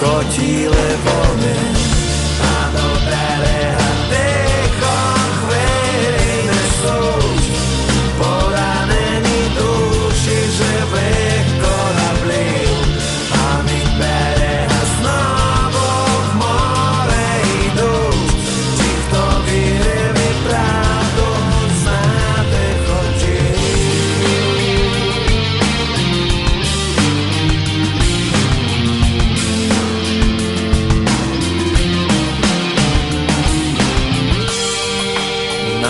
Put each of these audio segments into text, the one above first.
chodí volně.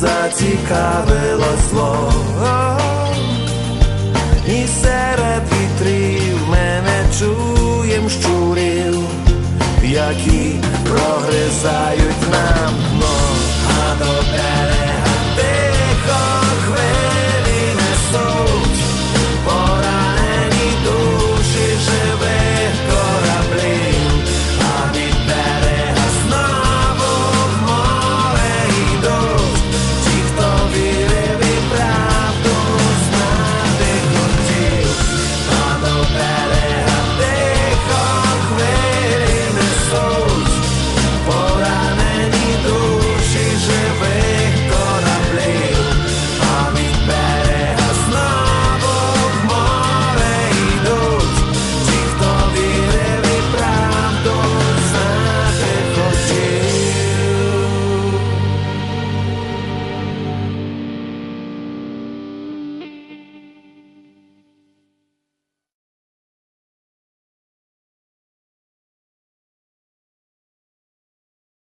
зацікавило слово, І серед вітрів мене чуєм щурів, які прогризають нам